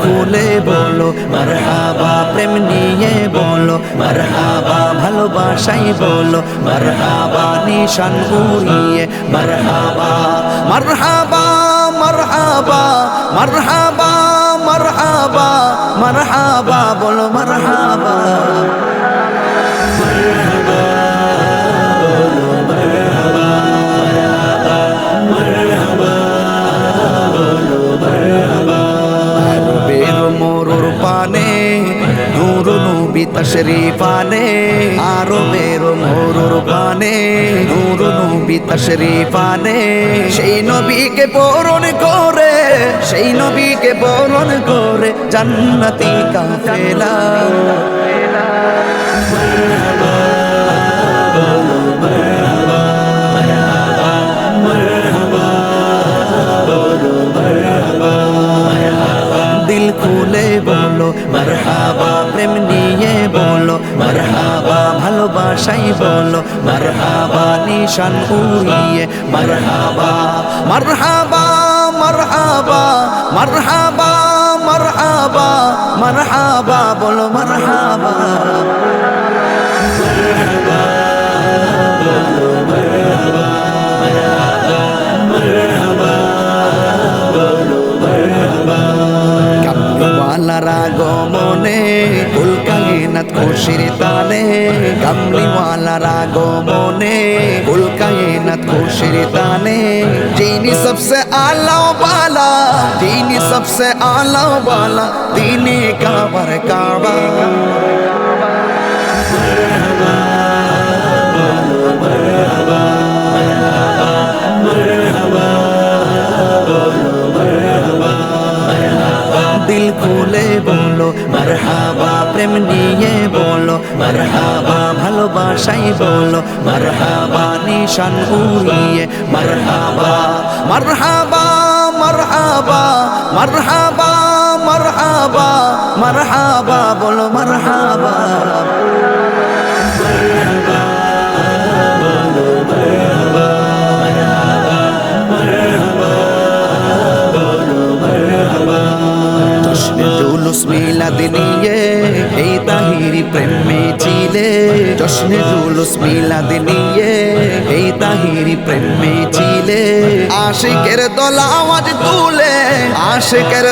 খুলে বলো, মারহাবা প্রেম নিয়ে বলো, মারহাবা ভালোবাসাই বলো, মারহাবা নিশান উড়িয়ে মারহাবা মারহাবা মারহাবা মারহাবা মারহাবা মারহাবা বলো, মারহাবা। নবী তশরিফানে আরও বেরো মোরুর পানে, নূর নবী তশরিফানে সেই নবীকে বরণ করে, সেই নবীকে বরণ করে জান্নাতি কাফেলা। খুলে বলো, মারহাবা প্রেম নিয়ে বলো, মারহাবা ভালোবাসাই বলো, মারহাবা নিশান উড়িয়ে, মারহাবা মারহাবা মারহাবা মারহাবা মারহাবা মারহাবা বলো, মারহাবা। কামলিওয়ালারা গমনে উল্কায়নাত খুশির তালে কামলিওয়ালারা গমনে উল্কায়নাত খুশির তালে যিনি সবসে আলা বালা যিনি সবসে আলা বালা তিনি কাবার কাবা খুলে বলো মারহাবা প্রেম নিয়ে বলো মারহাবা ভালোবাসাই বলো মারহাবা নিশান উড়িয়ে, মারহাবা মারহাবা মারহাবা মারহাবা মারহাবা মারহাবা, বলো মারহাবা। নিয়ে এই তাহিরি প্রেমে ছিলে জশ্নে জুলুস মিলাদ নিয়ে এই তাহিরি প্রেমে ছিলে আশিকের দল আওয়াজ তুলে, আশিকের